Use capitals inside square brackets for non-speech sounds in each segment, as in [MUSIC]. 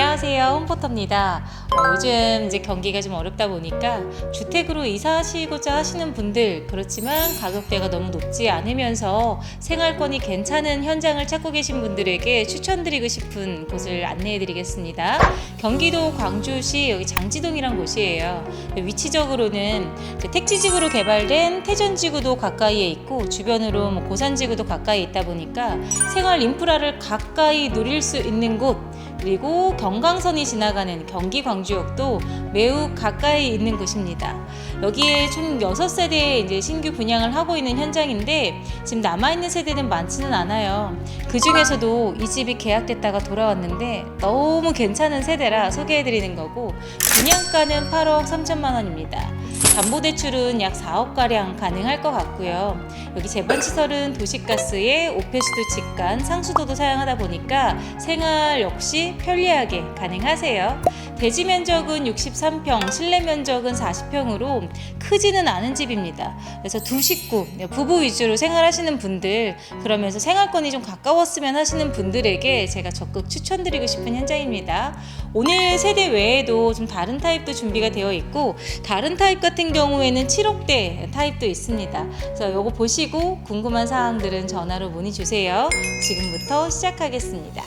안녕하세요. 홈포터입니다. 어, 요즘 이제 경기가 좀 어렵다 보니까 주택으로 이사하시고자 하시는 분들 그렇지만 가격대가 너무 높지 않으면서 생활권이 괜찮은 현장을 찾고 계신 분들에게 추천드리고 싶은 곳을 안내해 드리겠습니다. 경기도 광주시 여기 장지동이란 곳이에요. 위치적으로는 택지지구로 개발된 태전지구도 가까이에 있고 주변으로 뭐 고산지구도 가까이 있다 보니까 생활 인프라를 가까이 누릴 수 있는 곳 그리고 경강선이 지나가는 경기 광주역도 매우 가까이 있는 곳입니다. 여기에 총 6세대 이제 신규 분양을 하고 있는 현장인데 지금 남아있는 세대는 많지는 않아요. 그 중에서도 이 집이 계약됐다가 돌아왔는데 너무 괜찮은 세대라 소개해드리는 거고 분양가는 8억 3천만 원입니다. 담보대출은 약 4억가량 가능할 것 같고요. 여기 재반시설은 도시가스에 오페수도 직관, 상수도도 사용하다 보니까 생활 역시 편리하게 가능하세요. 대지 면적은 63평, 실내 면적은 40평으로 크지는 않은 집입니다. 그래서 두 식구, 부부 위주로 생활하시는 분들, 그러면서 생활권이 좀 가까웠으면 하시는 분들에게 제가 적극 추천드리고 싶은 현장입니다. 오늘 세대 외에도 좀 다른 타입도 준비가 되어 있고, 다른 타입 같은 경우에는 7억대 타입도 있습니다. 그래서 요거 보시고 궁금한 사항들은 전화로 문의 주세요. 지금부터 시작하겠습니다.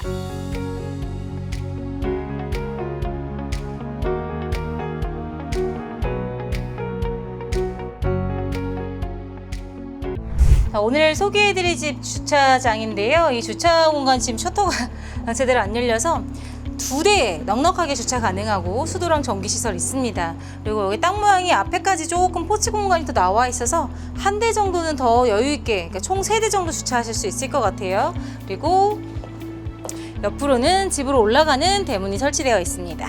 자, 오늘 소개해드릴 집 주차장인데요. 이 주차 공간 지금 셔터가 [LAUGHS] 제대로 안 열려서 두 대 넉넉하게 주차 가능하고 수도랑 전기 시설 있습니다. 그리고 여기 땅 모양이 앞에까지 조금 포치 공간이 더 나와 있어서 한 대 정도는 더 여유 있게 그러니까 총 세 대 정도 주차하실 수 있을 것 같아요. 그리고 옆으로는 집으로 올라가는 대문이 설치되어 있습니다.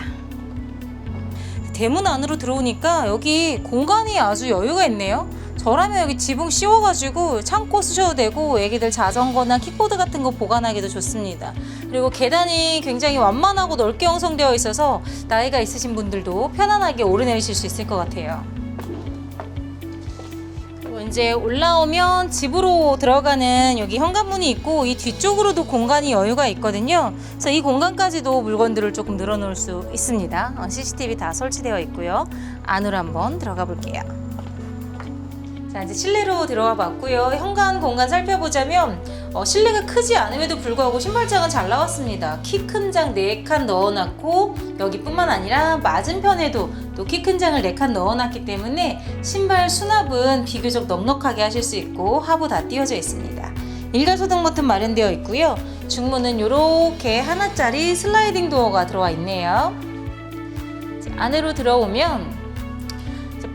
대문 안으로 들어오니까 여기 공간이 아주 여유가 있네요. 저라면 여기 지붕 씌워가지고 창고 쓰셔도 되고 애기들 자전거나 킥보드 같은 거 보관하기도 좋습니다. 그리고 계단이 굉장히 완만하고 넓게 형성되어 있어서 나이가 있으신 분들도 편안하게 오르내리실 수 있을 것 같아요. 이제 올라오면 집으로 들어가는 여기 현관문이 있고 이 뒤쪽으로도 공간이 여유가 있거든요. 그래서 이 공간까지도 물건들을 조금 늘어놓을 수 있습니다. 어, CCTV 다 설치되어 있고요. 안으로 한번 들어가 볼게요. 자 이제 실내로 들어가 봤고요. 현관 공간 살펴보자면 어, 실내가 크지 않음에도 불구하고 신발장은 잘 나왔습니다. 키 큰 장 4칸 넣어놨고 여기뿐만 아니라 맞은편에도 또 키 큰 장을 4칸 넣어놨기 때문에 신발 수납은 비교적 넉넉하게 하실 수 있고 하부 다 띄워져 있습니다. 일괄 소등 버튼 마련되어 있고요. 중문은 이렇게 하나짜리 슬라이딩 도어가 들어와 있네요. 자, 안으로 들어오면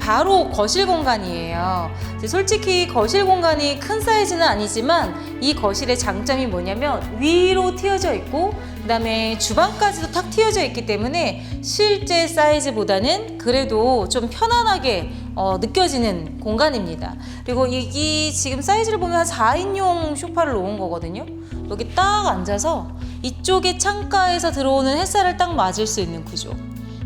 바로 거실 공간이에요. 솔직히 거실 공간이 큰 사이즈는 아니지만 이 거실의 장점이 뭐냐면 위로 튀어져 있고 그 다음에 주방까지도 탁 튀어져 있기 때문에 실제 사이즈보다는 그래도 좀 편안하게 어, 느껴지는 공간입니다. 그리고 이게 지금 사이즈를 보면 한 4인용 소파를 놓은 거거든요. 여기 딱 앉아서 이쪽에 창가에서 들어오는 햇살을 딱 맞을 수 있는 구조.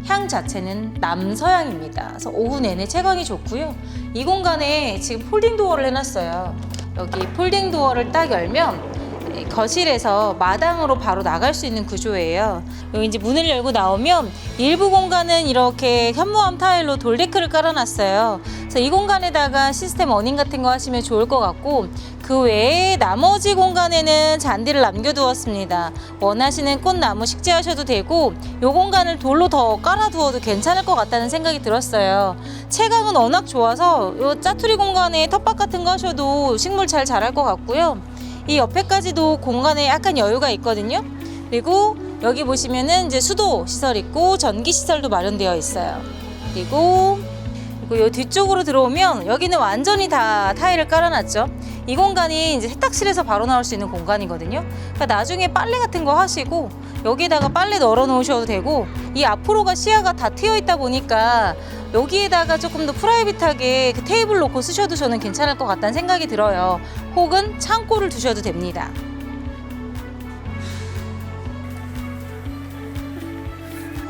향 자체는 남서향입니다. 그래서 오후 내내 채광이 좋고요. 이 공간에 지금 폴딩 도어를 해놨어요. 여기 폴딩 도어를 딱 열면 이 거실에서 마당으로 바로 나갈 수 있는 구조예요. 여기 이제 문을 열고 나오면 일부 공간은 이렇게 현무암 타일로 돌데크를 깔아놨어요. 그래서 이 공간에다가 시스템 어닝 같은 거 하시면 좋을 것 같고 그 외에 나머지 공간에는 잔디를 남겨두었습니다. 원하시는 꽃나무 식재하셔도 되고 이 공간을 돌로 더 깔아두어도 괜찮을 것 같다는 생각이 들었어요. 채광은 워낙 좋아서 이 짜투리 공간에 텃밭 같은 거 하셔도 식물 잘 자랄 것 같고요. 이 옆에까지도 공간에 약간 여유가 있거든요. 그리고 여기 보시면은 이제 수도 시설 있고 전기 시설도 마련되어 있어요. 그리고 그리고 이 뒤쪽으로 들어오면 여기는 완전히 다 타일을 깔아놨죠. 이 공간이 이제 세탁실에서 바로 나올 수 있는 공간이거든요. 그러니까 나중에 빨래 같은 거 하시고 여기에다가 빨래 널어 놓으셔도 되고 이 앞으로가 시야가 다 트여 있다 보니까 여기에다가 조금 더 프라이빗하게 그 테이블 놓고 쓰셔도 저는 괜찮을 것 같다는 생각이 들어요. 혹은 창고를 두셔도 됩니다.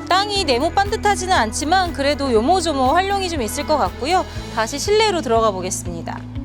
땅이 네모 반듯하지는 않지만 그래도 요모조모 활용이 좀 있을 것 같고요. 다시 실내로 들어가 보겠습니다.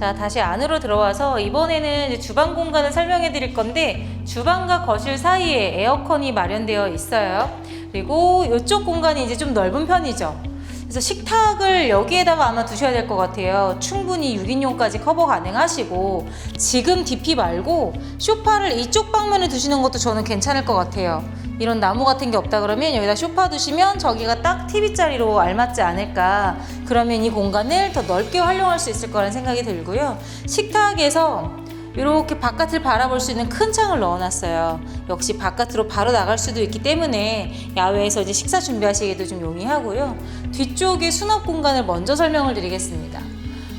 자, 다시 안으로 들어와서 이번에는 주방 공간을 설명해 드릴 건데 주방과 거실 사이에 에어컨이 마련되어 있어요. 그리고 이쪽 공간이 이제 좀 넓은 편이죠. 그래서 식탁을 여기에다가 아마 두셔야 될 것 같아요. 충분히 6인용까지 커버 가능하시고 지금 DP 말고 쇼파를 이쪽 방면에 두시는 것도 저는 괜찮을 것 같아요. 이런 나무 같은 게 없다 그러면 여기다 쇼파 두시면 저기가 딱 TV 자리로 알맞지 않을까. 그러면 이 공간을 더 넓게 활용할 수 있을 거라는 생각이 들고요. 식탁에서 이렇게 바깥을 바라볼 수 있는 큰 창을 넣어놨어요. 역시 바깥으로 바로 나갈 수도 있기 때문에 야외에서 이제 식사 준비하시기에도 좀 용이하고요. 뒤쪽에 수납 공간을 먼저 설명을 드리겠습니다.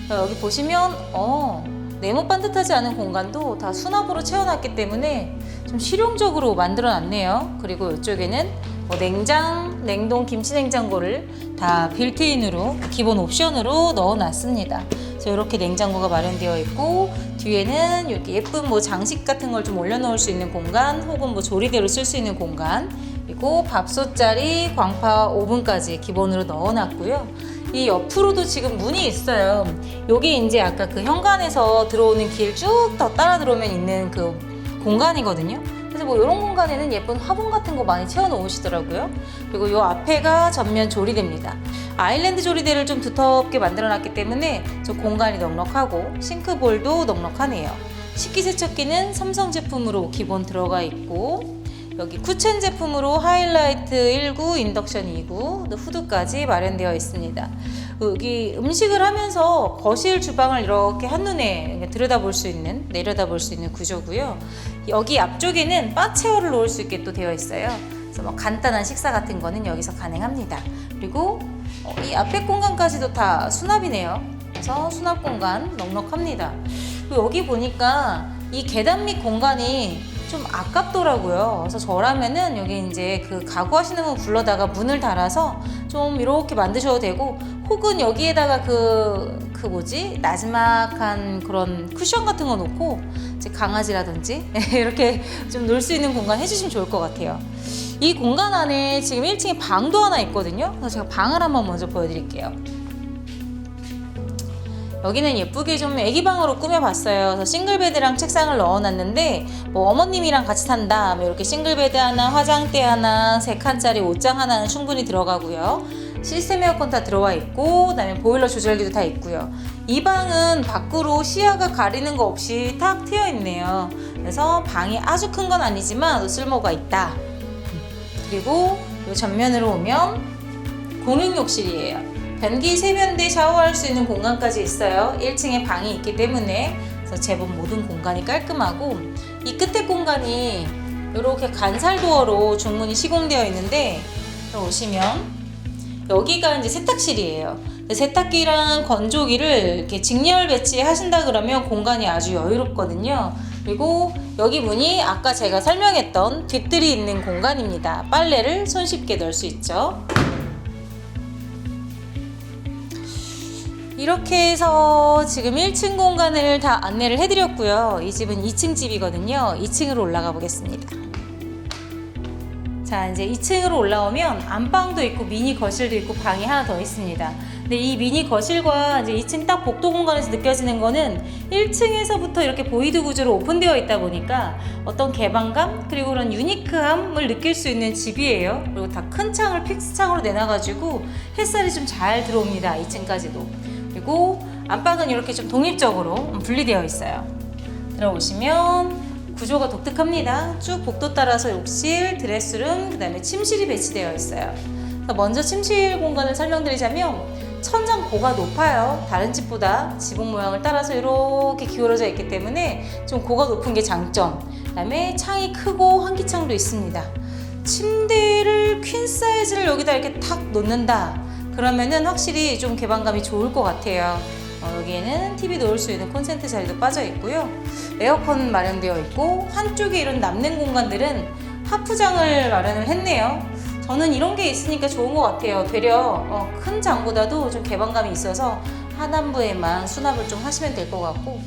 어, 여기 보시면 어, 네모 반듯하지 않은 공간도 다 수납으로 채워놨기 때문에 좀 실용적으로 만들어놨네요. 그리고 이쪽에는 뭐 냉장, 냉동 김치 냉장고를 다 빌트인으로 기본 옵션으로 넣어놨습니다. 그래서 이렇게 냉장고가 마련되어 있고 뒤에는 이렇게 예쁜 뭐 장식 같은 걸 좀 올려놓을 수 있는 공간 혹은 뭐 조리대로 쓸 수 있는 공간 그리고 밥솥자리, 광파 오븐까지 기본으로 넣어놨고요. 이 옆으로도 지금 문이 있어요. 요게 이제 아까 그 현관에서 들어오는 길 쭉 더 따라 들어오면 있는 그 공간이거든요. 그래서 뭐 이런 공간에는 예쁜 화분 같은 거 많이 채워 놓으시더라고요. 그리고 요 앞에가 전면 조리대입니다. 아일랜드 조리대를 좀 두텁게 만들어 놨기 때문에 좀 공간이 넉넉하고 싱크볼도 넉넉하네요. 식기세척기는 삼성 제품으로 기본 들어가 있고 여기 쿠첸 제품으로 하이라이트 19, 인덕션 2구, 또 후드까지 마련되어 있습니다. 여기 음식을 하면서 거실 주방을 이렇게 한눈에 들여다볼 수 있는, 내려다볼 수 있는 구조고요. 여기 앞쪽에는 바 체어를 놓을 수 있게 또 되어 있어요. 그래서 뭐 간단한 식사 같은 거는 여기서 가능합니다. 그리고 어, 이 앞에 공간까지도 다 수납이네요. 그래서 수납 공간 넉넉합니다. 여기 보니까 이 계단 밑 공간이 좀 아깝더라고요. 그래서 저라면은 여기 이제 그 가구 하시는 분 불러다가 문을 달아서 좀 이렇게 만드셔도 되고 혹은 여기에다가 그, 그 뭐지? 나지막한 그런 쿠션 같은 거 놓고 이제 강아지라든지 [LAUGHS] 이렇게 좀 놀 수 있는 공간 해주시면 좋을 것 같아요. 이 공간 안에 지금 1층에 방도 하나 있거든요. 그래서 제가 방을 한번 먼저 보여드릴게요. 여기는 예쁘게 좀 애기방으로 꾸며봤어요. 그래서 싱글베드랑 책상을 넣어놨는데 뭐 어머님이랑 같이 산다. 뭐 이렇게 싱글베드 하나, 화장대 하나, 세 칸짜리 옷장 하나는 충분히 들어가고요. 시스템 에어컨 다 들어와 있고 그다음에 보일러 조절기도 다 있고요. 이 방은 밖으로 시야가 가리는 거 없이 탁 트여 있네요. 그래서 방이 아주 큰 건 아니지만 쓸모가 있다. 그리고 이 전면으로 오면 공용 욕실이에요. 변기 세면대 샤워할 수 있는 공간까지 있어요. 1층에 방이 있기 때문에 그래서 제법 모든 공간이 깔끔하고 이 끝에 공간이 이렇게 간살도어로 중문이 시공되어 있는데 오시면 여기가 이제 세탁실이에요. 세탁기랑 건조기를 이렇게 직렬 배치하신다 그러면 공간이 아주 여유롭거든요. 그리고 여기 문이 아까 제가 설명했던 뒷뜰이 있는 공간입니다. 빨래를 손쉽게 넣을 수 있죠. 이렇게 해서 지금 1층 공간을 다 안내를 해드렸고요. 이 집은 2층 집이거든요. 2층으로 올라가 보겠습니다. 자, 이제 2층으로 올라오면 안방도 있고 미니 거실도 있고 방이 하나 더 있습니다. 근데 이 미니 거실과 이제 2층 딱 복도 공간에서 느껴지는 거는 1층에서부터 이렇게 보이드 구조로 오픈되어 있다 보니까 어떤 개방감 그리고 그런 유니크함을 느낄 수 있는 집이에요. 그리고 다 큰 창을 픽스 창으로 내놔가지고 햇살이 좀 잘 들어옵니다. 2층까지도. 그리고 안방은 이렇게 좀 독립적으로 분리되어 있어요. 들어오시면 구조가 독특합니다. 쭉 복도 따라서 욕실, 드레스룸, 그 다음에 침실이 배치되어 있어요. 먼저 침실 공간을 설명드리자면 천장 고가 높아요. 다른 집보다 지붕 모양을 따라서 이렇게 기울어져 있기 때문에 좀 고가 높은 게 장점. 그 다음에 창이 크고 환기창도 있습니다. 침대를 퀸 사이즈를 여기다 이렇게 탁 놓는다. 그러면은 확실히 좀 개방감이 좋을 것 같아요. 어, 여기에는 TV 놓을 수 있는 콘센트 자리도 빠져 있고요. 에어컨 마련되어 있고 한쪽에 이런 남는 공간들은 하프장을 마련을 했네요. 저는 이런 게 있으니까 좋은 것 같아요. 되려 어, 큰 장보다도 좀 개방감이 있어서 하단부에만 수납을 좀 하시면 될 것 같고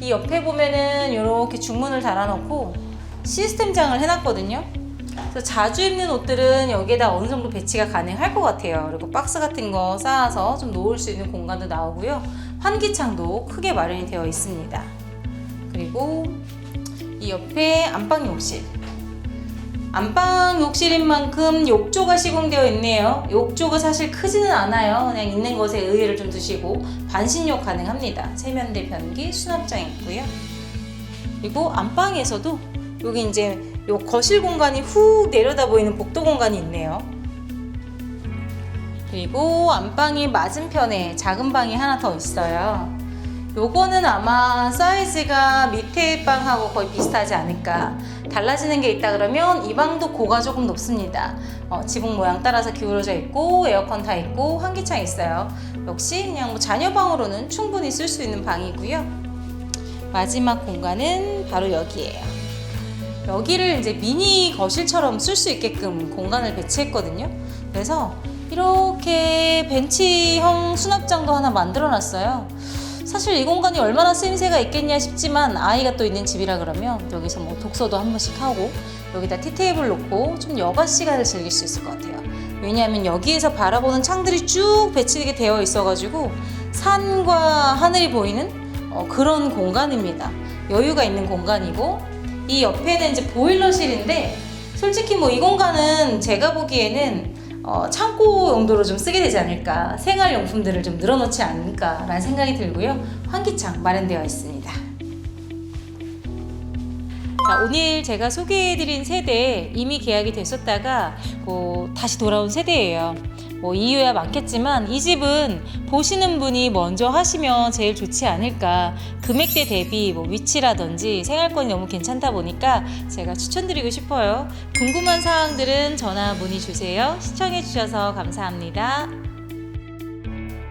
이 옆에 보면은 이렇게 중문을 달아놓고 시스템 장을 해놨거든요. 그래서 자주 입는 옷들은 여기에다 어느 정도 배치가 가능할 것 같아요. 그리고 박스 같은 거 쌓아서 좀 놓을 수 있는 공간도 나오고요. 환기창도 크게 마련이 되어 있습니다. 그리고 이 옆에 안방 욕실. 안방 욕실인 만큼 욕조가 시공되어 있네요. 욕조가 사실 크지는 않아요. 그냥 있는 것에 의의를 좀 두시고 반신욕 가능합니다. 세면대 변기, 수납장 있고요. 그리고 안방에서도 여기 이제 요 거실 공간이 훅 내려다 보이는 복도 공간이 있네요. 그리고 안방이 맞은편에 작은 방이 하나 더 있어요. 요거는 아마 사이즈가 밑에 방하고 거의 비슷하지 않을까. 달라지는 게 있다 그러면 이 방도 고가 조금 높습니다. 어, 지붕 모양 따라서 기울어져 있고 에어컨 다 있고 환기창 있어요. 역시 그냥 뭐 자녀 방으로는 충분히 쓸 수 있는 방이고요. 마지막 공간은 바로 여기예요. 여기를 이제 미니 거실처럼 쓸 수 있게끔 공간을 배치했거든요. 그래서 이렇게 벤치형 수납장도 하나 만들어 놨어요. 사실 이 공간이 얼마나 쓰임새가 있겠냐 싶지만 아이가 또 있는 집이라 그러면 여기서 뭐 독서도 한 번씩 하고 여기다 티테이블 놓고 좀 여가 시간을 즐길 수 있을 것 같아요. 왜냐하면 여기에서 바라보는 창들이 쭉 배치되게 되어 있어가지고 산과 하늘이 보이는 어, 그런 공간입니다. 여유가 있는 공간이고 이 옆에는 이제 보일러실인데 솔직히 뭐 이 공간은 제가 보기에는 어, 창고 용도로 좀 쓰게 되지 않을까 생활용품들을 좀 늘어놓지 않을까라는 생각이 들고요. 환기창 마련되어 있습니다. 자, 오늘 제가 소개해드린 세대 이미 계약이 됐었다가 뭐 다시 돌아온 세대예요 뭐 이유야 많겠지만 이 집은 보시는 분이 먼저 하시면 제일 좋지 않을까. 금액대 대비 뭐 위치라든지 생활권이 너무 괜찮다 보니까 제가 추천드리고 싶어요. 궁금한 사항들은 전화 문의 주세요. 시청해 주셔서 감사합니다